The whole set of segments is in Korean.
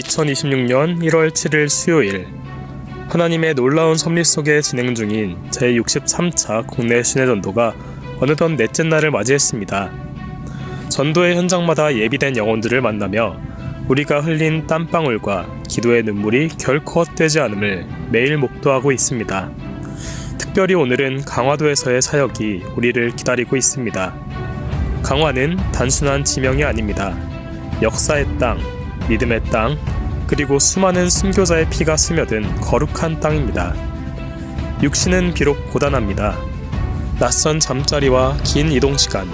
2026년 1월 7일 수요일 하나님의 놀라운 섭리 속에 진행 중인 제63차 국내 신해전도가 어느덧 넷째 날을 맞이했습니다. 전도의 현장마다 예비된 영혼들을 만나며 우리가 흘린 땀방울과 기도의 눈물이 결코 헛되지 않음을 매일 목도하고 있습니다. 특별히 오늘은 강화도에서의 사역이 우리를 기다리고 있습니다. 강화는 단순한 지명이 아닙니다. 역사의 땅, 믿음의 땅, 그리고 수많은 순교자의 피가 스며든 거룩한 땅입니다. 육신은 비록 고단합니다. 낯선 잠자리와 긴 이동 시간,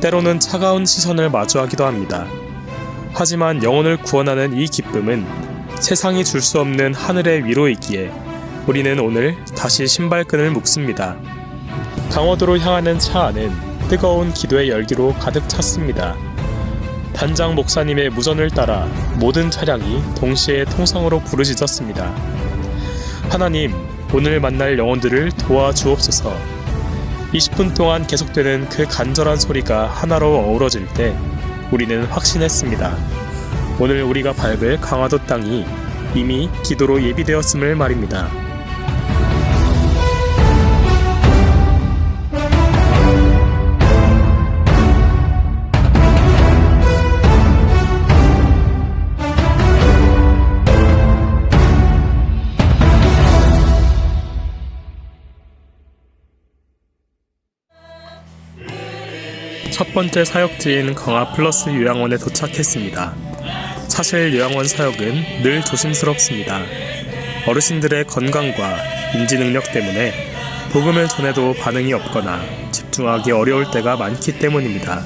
때로는 차가운 시선을 마주하기도 합니다. 하지만 영혼을 구원하는 이 기쁨은 세상이 줄 수 없는 하늘의 위로이기에 우리는 오늘 다시 신발끈을 묶습니다. 강원도로 향하는 차 안은 뜨거운 기도의 열기로 가득 찼습니다. 단장 목사님의 무전을 따라 모든 차량이 동시에 통성으로 부르짖었습니다. 하나님, 오늘 만날 영혼들을 도와주옵소서. 20분 동안 계속되는 그 간절한 소리가 하나로 어우러질 때 우리는 확신했습니다. 오늘 우리가 밟을 강화도 땅이 이미 기도로 예비되었음을 말입니다. 첫 번째 사역지인 강화 플러스 요양원에 도착했습니다. 사실 요양원 사역은 늘 조심스럽습니다. 어르신들의 건강과 인지 능력 때문에 복음을 전해도 반응이 없거나 집중하기 어려울 때가 많기 때문입니다.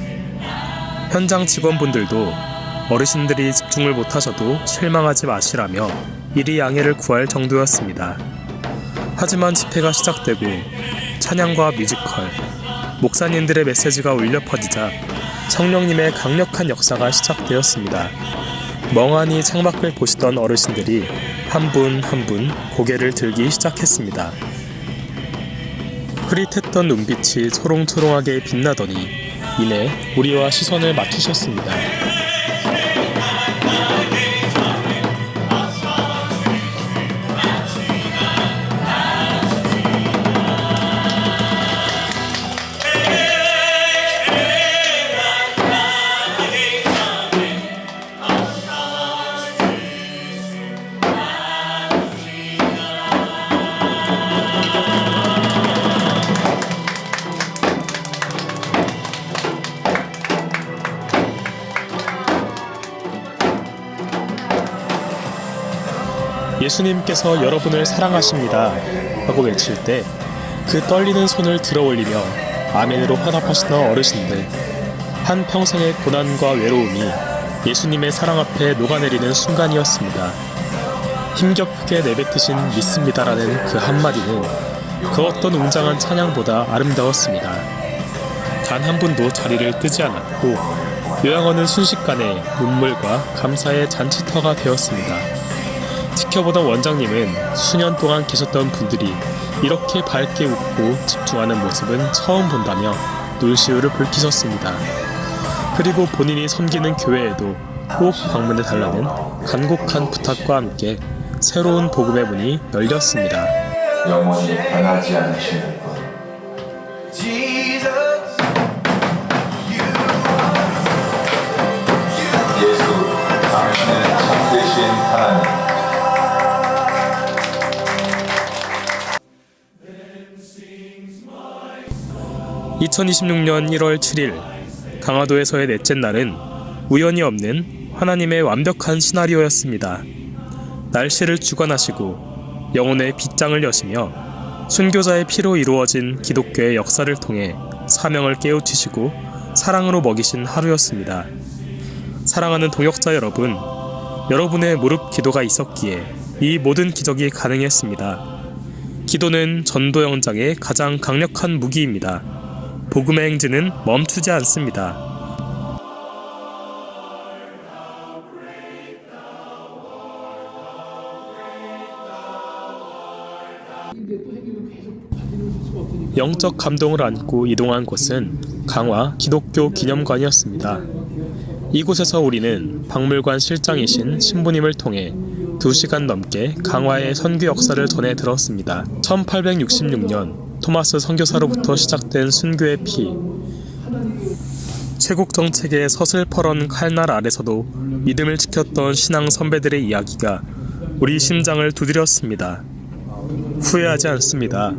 현장 직원분들도 어르신들이 집중을 못하셔도 실망하지 마시라며 이리 양해를 구할 정도였습니다. 하지만 집회가 시작되고 찬양과 뮤지컬, 목사님들의 메시지가 울려 퍼지자 성령님의 강력한 역사가 시작되었습니다. 멍하니 창밖을 보시던 어르신들이 한 분 한 분 고개를 들기 시작했습니다. 흐릿했던 눈빛이 초롱초롱하게 빛나더니 이내 우리와 시선을 맞추셨습니다. 예수님께서 여러분을 사랑하십니다. 하고 외칠 때 그 떨리는 손을 들어 올리며 아멘으로 화답하시던 어르신들. 한 평생의 고난과 외로움이 예수님의 사랑 앞에 녹아내리는 순간이었습니다. 힘겹게 내뱉으신 믿습니다라는 그 한마디는 그 어떤 웅장한 찬양보다 아름다웠습니다. 단 한 분도 자리를 뜨지 않았고 요양원은 순식간에 눈물과 감사의 잔치터가 되었습니다. 지켜보던 원장님은 수년 동안 계셨던 분들이 이렇게 밝게 웃고 집중하는 모습은 처음 본다며 눈시울을 붉히셨습니다. 그리고 본인이 섬기는 교회에도 꼭 방문해 달라는 간곡한 부탁과 함께 새로운 복음의 문이 열렸습니다. 영원히 변하지 않으시는 2026년 1월 7일 강화도에서의 넷째 날은 우연이 없는 하나님의 완벽한 시나리오였습니다. 날씨를 주관하시고 영혼의 빗장을 여시며 순교자의 피로 이루어진 기독교의 역사를 통해 사명을 깨우치시고 사랑으로 먹이신 하루였습니다. 사랑하는 동역자 여러분, 여러분의 무릎 기도가 있었기에 이 모든 기적이 가능했습니다. 기도는 전도 영장의 가장 강력한 무기입니다. 복음의 행진은 멈추지 않습니다. 영적 감동을 안고 이동한 곳은 강화 기독교 기념관이었습니다. 이곳에서 우리는 박물관 실장이신 신부님을 통해 2시간 넘게 강화의 선교 역사를 전해 들었습니다. 1866년 토마스 선교사로부터 시작된 순교의 피. 쇄국 정책의 서슬퍼런 칼날 아래서도 믿음을 지켰던 신앙 선배들의 이야기가 우리 심장을 두드렸습니다. 후회하지 않습니다.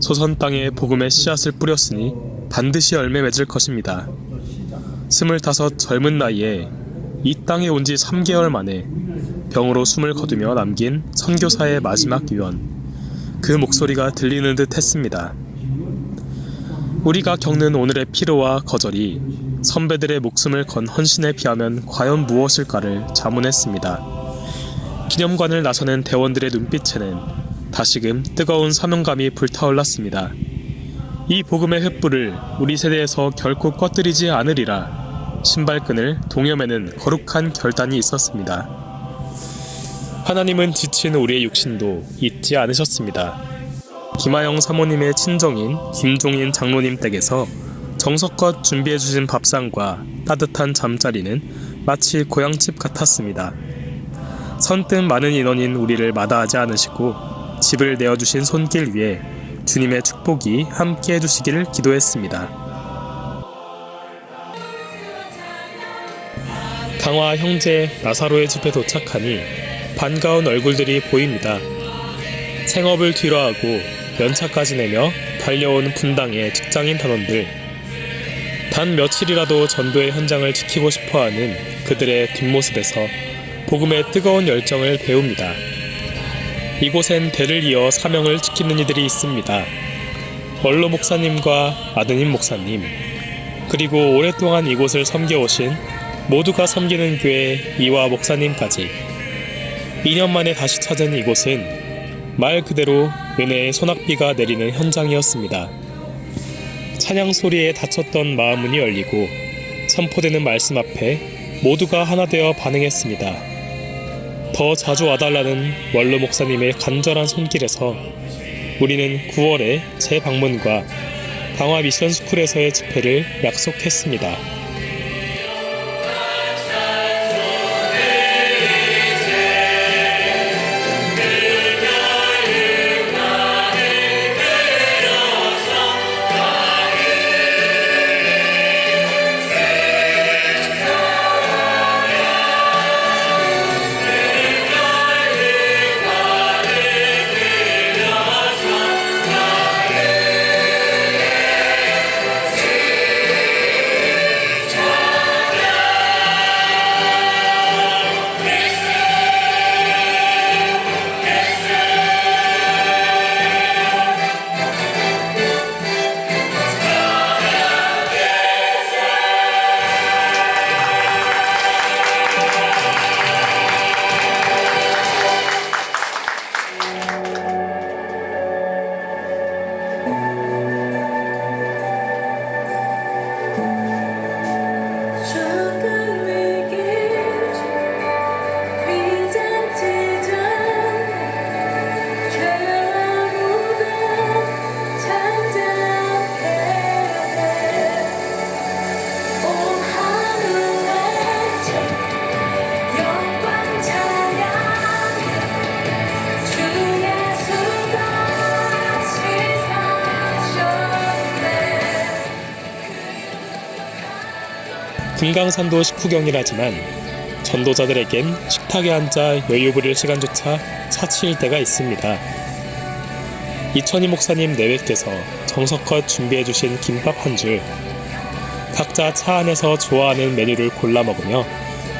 소선 땅에 복음의 씨앗을 뿌렸으니 반드시 열매 맺을 것입니다. 스물다섯 젊은 나이에 이 땅에 온 지 3개월 만에 병으로 숨을 거두며 남긴 선교사의 마지막 유언. 그 목소리가 들리는 듯 했습니다. 우리가 겪는 오늘의 피로와 거절이 선배들의 목숨을 건 헌신에 비하면 과연 무엇일까를 자문했습니다. 기념관을 나서는 대원들의 눈빛에는 다시금 뜨거운 사명감이 불타올랐습니다. 이 복음의 횃불을 우리 세대에서 결코 꺼뜨리지 않으리라 신발끈을 동여매는 거룩한 결단이 있었습니다. 하나님은 지친 우리의 육신도 잊지 않으셨습니다. 김하영 사모님의 친정인 김종인 장로님 댁에서 정성껏 준비해 주신 밥상과 따뜻한 잠자리는 마치 고향집 같았습니다. 선뜻 많은 인원인 우리를 마다하지 않으시고 집을 내어 주신 손길 위에 주님의 축복이 함께 해 주시기를 기도했습니다. 강화 형제 나사로의 집에 도착하니 반가운 얼굴들이 보입니다. 생업을 뒤로하고 연차까지 내며 달려온 분당의 직장인 단원들. 단 며칠이라도 전도의 현장을 지키고 싶어 하는 그들의 뒷모습에서 복음의 뜨거운 열정을 배웁니다. 이곳엔 대를 이어 사명을 지키는 이들이 있습니다. 원로 목사님과 아드님 목사님, 그리고 오랫동안 이곳을 섬겨오신 모두가 섬기는 교회 이화 목사님까지 2년 만에 다시 찾은 이곳은 말 그대로 은혜의 소낙비가 내리는 현장이었습니다. 찬양 소리에 닫혔던 마음문이 열리고 선포되는 말씀 앞에 모두가 하나 되어 반응했습니다. 더 자주 와달라는 원로 목사님의 간절한 손길에서 우리는 9월에 재방문과 강화 미션 스쿨에서의 집회를 약속했습니다. 금강산도 식후경이라지만 전도자들에겐 식탁에 앉아 여유 부릴 시간조차 차치일 때가 있습니다. 이천희 목사님 내외께서 정성껏 준비해 주신 김밥 한 줄, 각자 차 안에서 좋아하는 메뉴를 골라 먹으며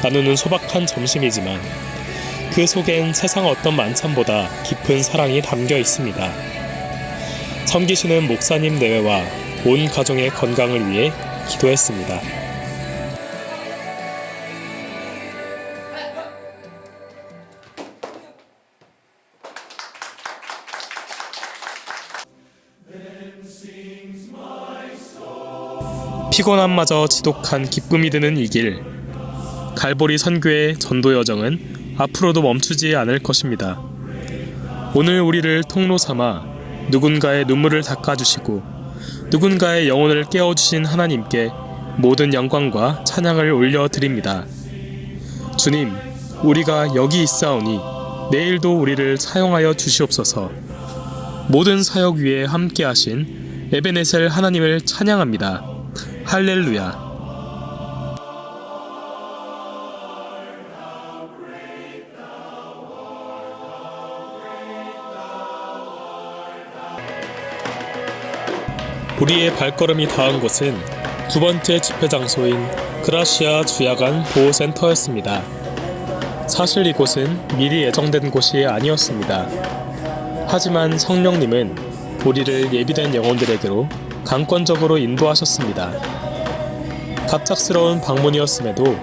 나누는 소박한 점심이지만 그 속엔 세상 어떤 만찬보다 깊은 사랑이 담겨 있습니다. 섬기시는 목사님 내외와 온 가정의 건강을 위해 기도했습니다. 피곤함마저 지독한 기쁨이 드는 이 길. 갈보리 선교의 전도 여정은 앞으로도 멈추지 않을 것입니다. 오늘 우리를 통로 삼아 누군가의 눈물을 닦아주시고 누군가의 영혼을 깨워주신 하나님께 모든 영광과 찬양을 올려드립니다. 주님, 우리가 여기 있사오니 내일도 우리를 사용하여 주시옵소서. 모든 사역 위에 함께하신 에베네셀 하나님을 찬양합니다. 할렐루야. 우리의 발걸음이 닿은 곳은 두 번째 집회 장소인 그라시아 주야간 보호센터였습니다. 사실 이곳은 미리 예정된 곳이 아니었습니다. 하지만 성령님은 우리를 예비된 영혼들에게로 강권적으로 인도하셨습니다. 갑작스러운 방문이었음에도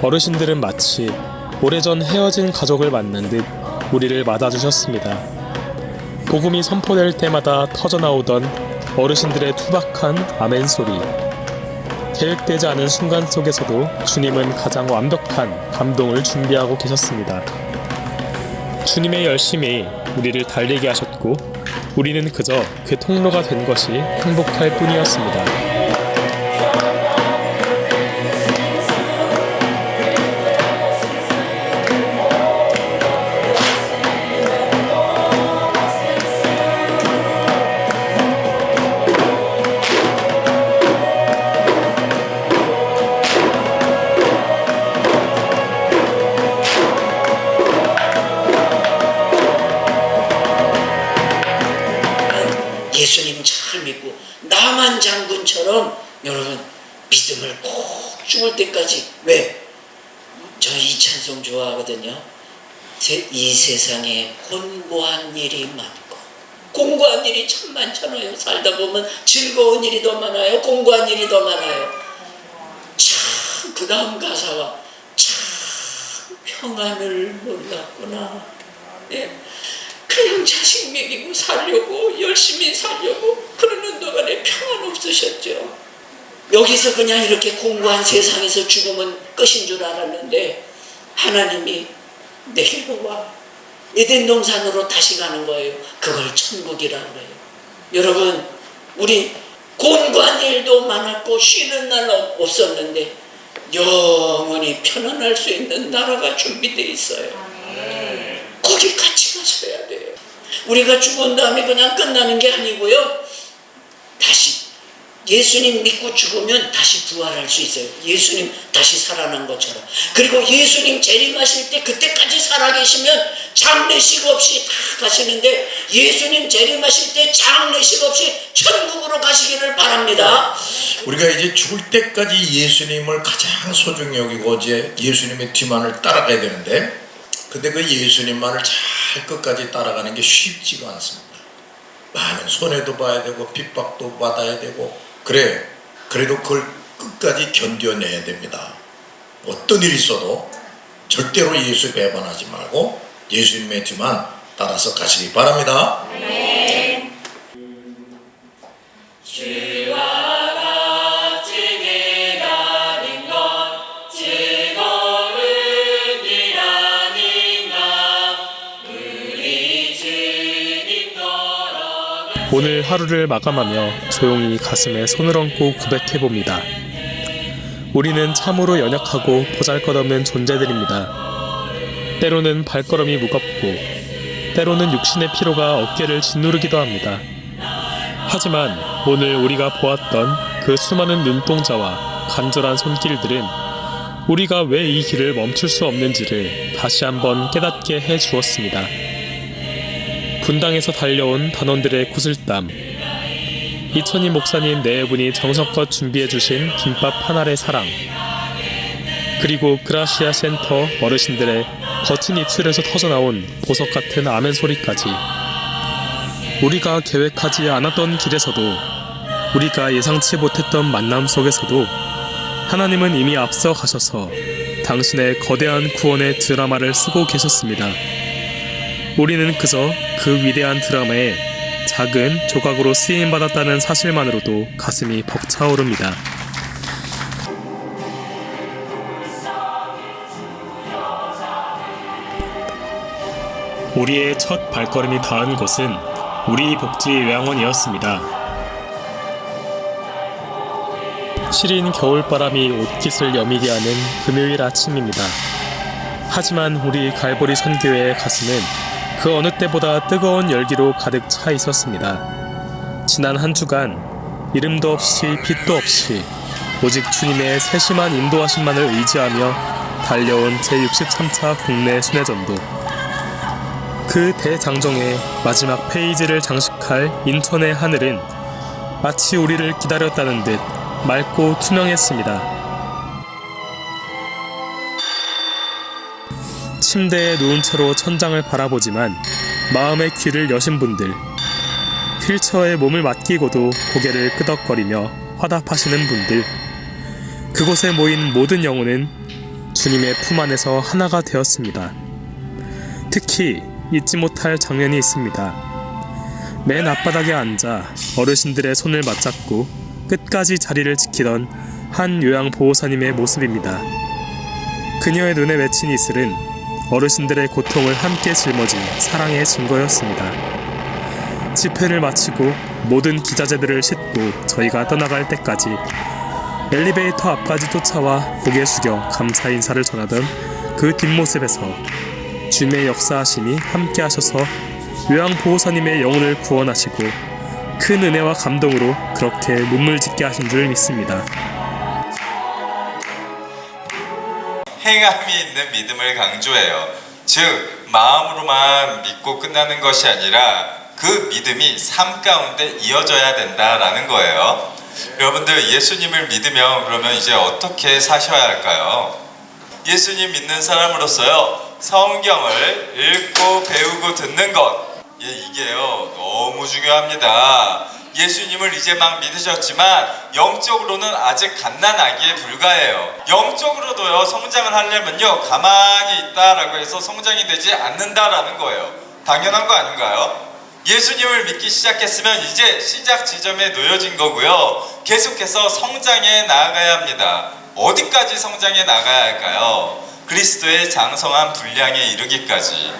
어르신들은 마치 오래전 헤어진 가족을 만난 듯 우리를 맞아주셨습니다. 복음이 선포될 때마다 터져나오던 어르신들의 투박한 아멘 소리. 계획되지 않은 순간 속에서도 주님은 가장 완벽한 감동을 준비하고 계셨습니다. 주님의 열심이 우리를 달리게 하셨고, 우리는 그저 그 통로가 된 것이 행복할 뿐이었습니다. 이 세상에 공고한 일이 많고 공고한 일이 참 많잖아요. 살다 보면 즐거운 일이 더 많아요. 공고한 일이 더 많아요. 참 그 다음 가사가 참 평안을 몰랐구나. 예. 그냥 자식 먹이고 살려고 열심히 살려고 그러는 동안에 평안 없으셨죠. 여기서 그냥 이렇게 공고한 세상에서 죽으면 끝인 줄 알았는데 하나님이 내게로 와 에덴 동산으로 다시 가는 거예요. 그걸 천국이라 그래요. 여러분 우리 공고한 일도 많았고 쉬는 날 없- 없었는데 영원히 편안할 수 있는 나라가 준비되어 있어요. 거기 같이 가셔야 돼요. 우리가 죽은 다음에 그냥 끝나는 게 아니고요. 예수님 믿고 죽으면 다시 부활할 수 있어요. 예수님 다시 살아난 것처럼. 그리고 예수님 재림하실 때 그때까지 살아계시면 장례식 없이 다 가시는데 예수님 재림하실 때 장례식 없이 천국으로 가시기를 바랍니다. 우리가 이제 죽을 때까지 예수님을 가장 소중히 여기고 이제 예수님의 뒤만을 따라가야 되는데 근데 그 예수님만을 잘 끝까지 따라가는 게 쉽지가 않습니다. 많은 손해도 봐야 되고 핍박도 받아야 되고 그래 그래도 그걸 끝까지 견뎌내야 됩니다. 어떤 일이 있어도 절대로 예수 배반하지 말고 예수님의 뒤만 따라서 가시기 바랍니다. 오늘 하루를 마감하며 조용히 가슴에 손을 얹고 고백해 봅니다. 우리는 참으로 연약하고 보잘것없는 존재들입니다. 때로는 발걸음이 무겁고, 때로는 육신의 피로가 어깨를 짓누르기도 합니다. 하지만 오늘 우리가 보았던 그 수많은 눈동자와 간절한 손길들은 우리가 왜 이 길을 멈출 수 없는지를 다시 한번 깨닫게 해 주었습니다. 분당에서 달려온 단원들의 구슬땀. 이천희 목사님 네 분이 정성껏 준비해 주신 김밥 한 알의 사랑. 그리고 그라시아 센터 어르신들의 거친 입술에서 터져나온 보석 같은 아멘 소리까지. 우리가 계획하지 않았던 길에서도 우리가 예상치 못했던 만남 속에서도 하나님은 이미 앞서 가셔서 당신의 거대한 구원의 드라마를 쓰고 계셨습니다. 우리는 그저 그 위대한 드라마에 작은 조각으로 쓰임받았다는 사실만으로도 가슴이 벅차오릅니다. 우리의 첫 발걸음이 닿은 곳은 우리 복지 요양원이었습니다. 시린 겨울바람이 옷깃을 여미게 하는 금요일 아침입니다. 하지만 우리 갈보리 선교회의 가슴은 그 어느 때보다 뜨거운 열기로 가득 차 있었습니다. 지난 한 주간 이름도 없이 빛도 없이 오직 주님의 세심한 인도하심만을 의지하며 달려온 제63차 국내 순회전도 그 대장정의 마지막 페이지를 장식할 인천의 하늘은 마치 우리를 기다렸다는 듯 맑고 투명했습니다. 침대에 누운 채로 천장을 바라보지만 마음의 귀를 여신 분들, 휠체어에 몸을 맡기고도 고개를 끄덕거리며 화답하시는 분들, 그곳에 모인 모든 영혼은 주님의 품 안에서 하나가 되었습니다. 특히 잊지 못할 장면이 있습니다. 맨 앞바닥에 앉아 어르신들의 손을 맞잡고 끝까지 자리를 지키던 한 요양보호사님의 모습입니다. 그녀의 눈에 맺힌 이슬은 어르신들의 고통을 함께 짊어진 사랑의 증거였습니다. 집회를 마치고 모든 기자재들을 싣고 저희가 떠나갈 때까지 엘리베이터 앞까지 쫓아와 고개 숙여 감사 인사를 전하던 그 뒷모습에서 주님의 역사하심이 함께 하셔서 요양 보호사님의 영혼을 구원하시고 큰 은혜와 감동으로 그렇게 눈물 짓게 하신 줄 믿습니다. 행함이 있는 믿음을 강조해요. 즉, 마음으로만 믿고 끝나는 것이 아니라 그 믿음이 삶 가운데 이어져야 된다라는 거예요. 여러분들 예수님을 믿으면 그러면 이제 어떻게 사셔야 할까요? 예수님 믿는 사람으로서요, 성경을 읽고 배우고 듣는 것. 예, 이게요, 너무 중요합니다. 예수님을 이제 막 믿으셨지만 영적으로는 아직 갓난아기에 불과해요. 영적으로도요 성장을 하려면요 가만히 있다라고 해서 성장이 되지 않는다라는 거예요. 당연한 거 아닌가요? 예수님을 믿기 시작했으면 이제 시작 지점에 놓여진 거고요. 계속해서 성장해 나아가야 합니다. 어디까지 성장해 나가야 할까요? 그리스도의 장성한 분량에 이르기까지.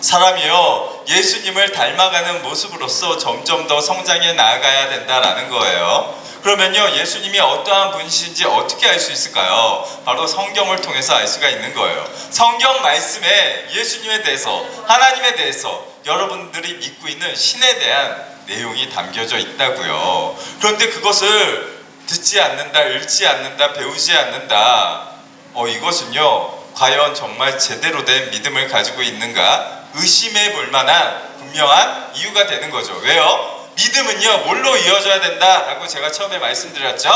사람이요 예수님을 닮아가는 모습으로서 점점 더 성장해 나아가야 된다라는 거예요. 그러면요 예수님이 어떠한 분이신지 어떻게 알 수 있을까요? 바로 성경을 통해서 알 수가 있는 거예요. 성경 말씀에 예수님에 대해서 하나님에 대해서 여러분들이 믿고 있는 신에 대한 내용이 담겨져 있다고요. 그런데 그것을 듣지 않는다, 읽지 않는다, 배우지 않는다. 어 이것은요 과연 정말 제대로 된 믿음을 가지고 있는가 의심해 볼 만한 분명한 이유가 되는 거죠. 왜요? 믿음은요, 뭘로 이어져야 된다라고 제가 처음에 말씀드렸죠?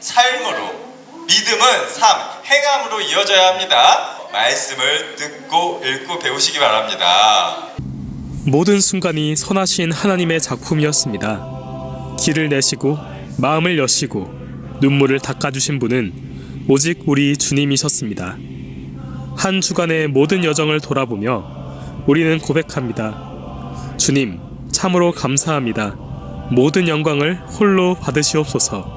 삶으로. 믿음은 삶, 행함으로 이어져야 합니다. 말씀을 듣고 읽고 배우시기 바랍니다. 모든 순간이 선하신 하나님의 작품이었습니다. 길을 내시고 마음을 여시고 눈물을 닦아주신 분은 오직 우리 주님이셨습니다. 한 주간의 모든 여정을 돌아보며 우리는 고백합니다. 주님, 참으로 감사합니다. 모든 영광을 홀로 받으시옵소서.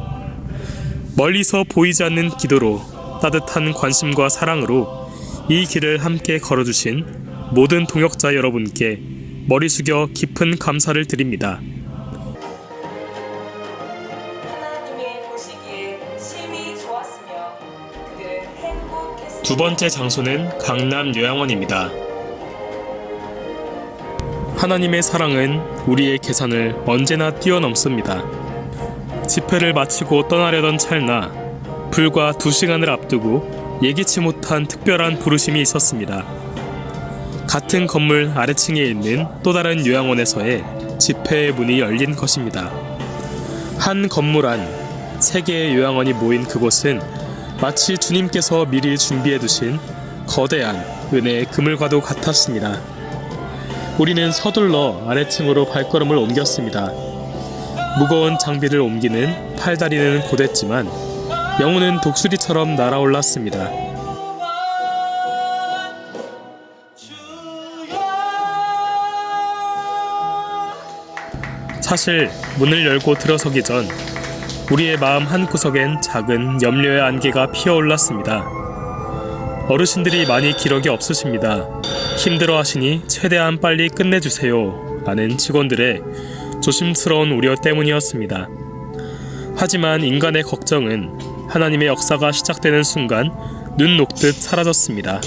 멀리서 보이지 않는 기도로 따뜻한 관심과 사랑으로 이 길을 함께 걸어주신 모든 동역자 여러분께 머리 숙여 깊은 감사를 드립니다. 두 번째 장소는 강남 요양원입니다. 하나님의 사랑은 우리의 계산을 언제나 뛰어넘습니다. 집회를 마치고 떠나려던 찰나 불과 두 시간을 앞두고 예기치 못한 특별한 부르심이 있었습니다. 같은 건물 아래층에 있는 또 다른 요양원에서의 집회의 문이 열린 것입니다. 한 건물 안 세 개의 요양원이 모인 그곳은 마치 주님께서 미리 준비해 두신 거대한 은혜의 그물과도 같았습니다. 우리는 서둘러 아래층으로 발걸음을 옮겼습니다. 무거운 장비를 옮기는 팔다리는 고됐지만 영혼은 독수리처럼 날아올랐습니다. 사실 문을 열고 들어서기 전 우리의 마음 한구석엔 작은 염려의 안개가 피어올랐습니다. 어르신들이 많이 기력이 없으십니다. 힘들어 하시니 최대한 빨리 끝내주세요. 라는 직원들의 조심스러운 우려 때문이었습니다. 하지만 인간의 걱정은 하나님의 역사가 시작되는 순간 눈 녹듯 사라졌습니다.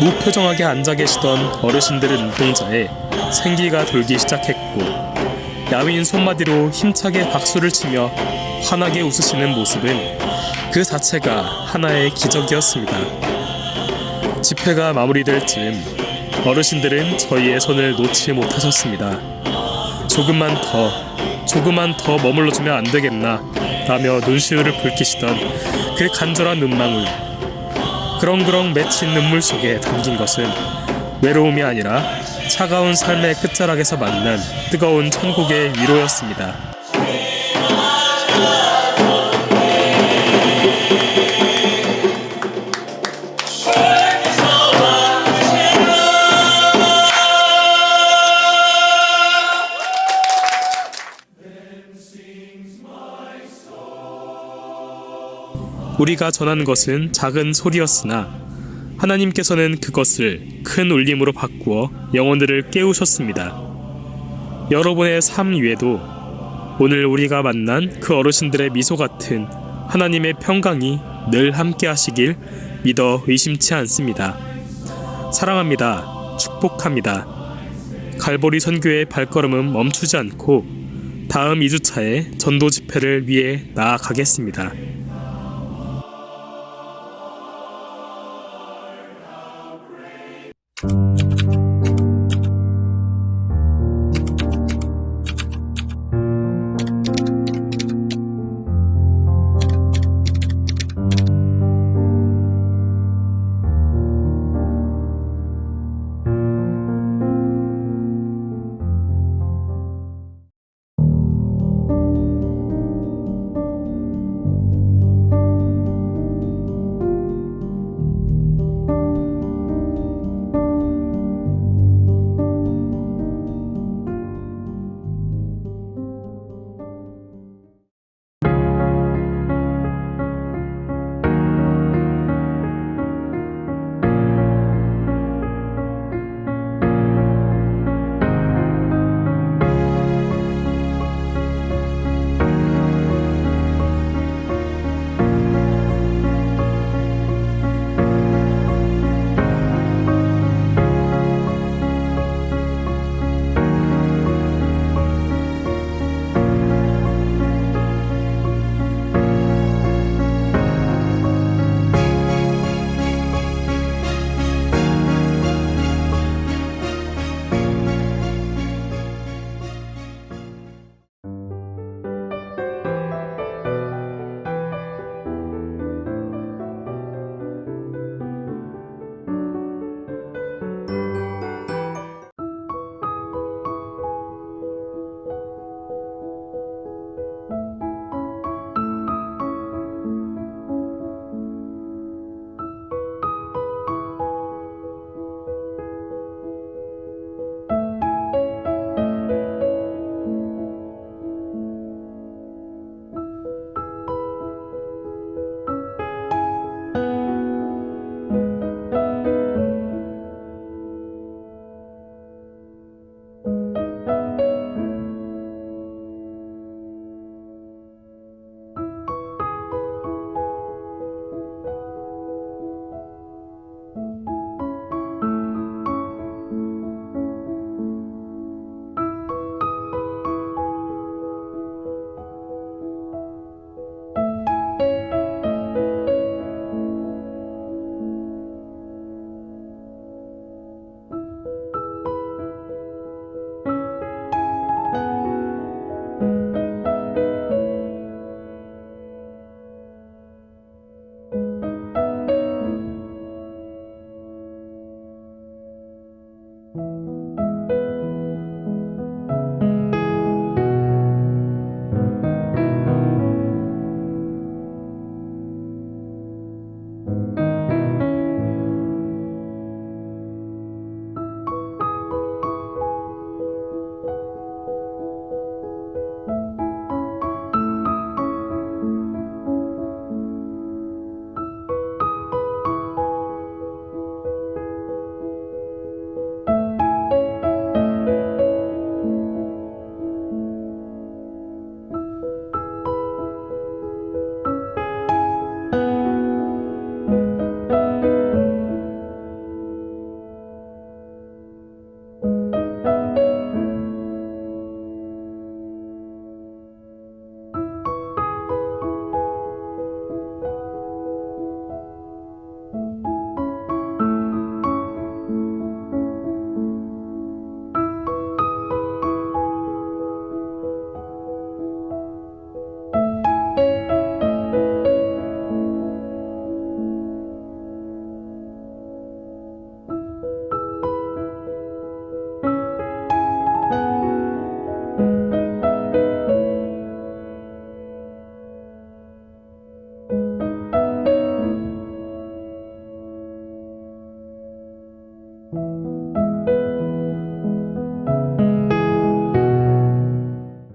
무표정하게 앉아 계시던 어르신들의 눈동자에 생기가 돌기 시작했고 야윈 손마디로 힘차게 박수를 치며 환하게 웃으시는 모습은 그 자체가 하나의 기적이었습니다. 집회가 마무리될 즈음 어르신들은 저희의 손을 놓지 못하셨습니다. 조금만 더, 조금만 더 머물러주면 안 되겠나 라며 눈시울을 붉히시던 그 간절한 눈망울 그렁그렁 맺힌 눈물 속에 담긴 것은 외로움이 아니라 차가운 삶의 끝자락에서 만난 뜨거운 천국의 위로였습니다. 우리가 전하는 것은 작은 소리였으나 하나님께서는 그것을 큰 울림으로 바꾸어 영혼들을 깨우셨습니다. 여러분의 삶 위에도 오늘 우리가 만난 그 어르신들의 미소 같은 하나님의 평강이 늘 함께 하시길 믿어 의심치 않습니다. 사랑합니다. 축복합니다. 갈보리 선교의 발걸음은 멈추지 않고 다음 2주차에 전도 집회를 위해 나아가겠습니다.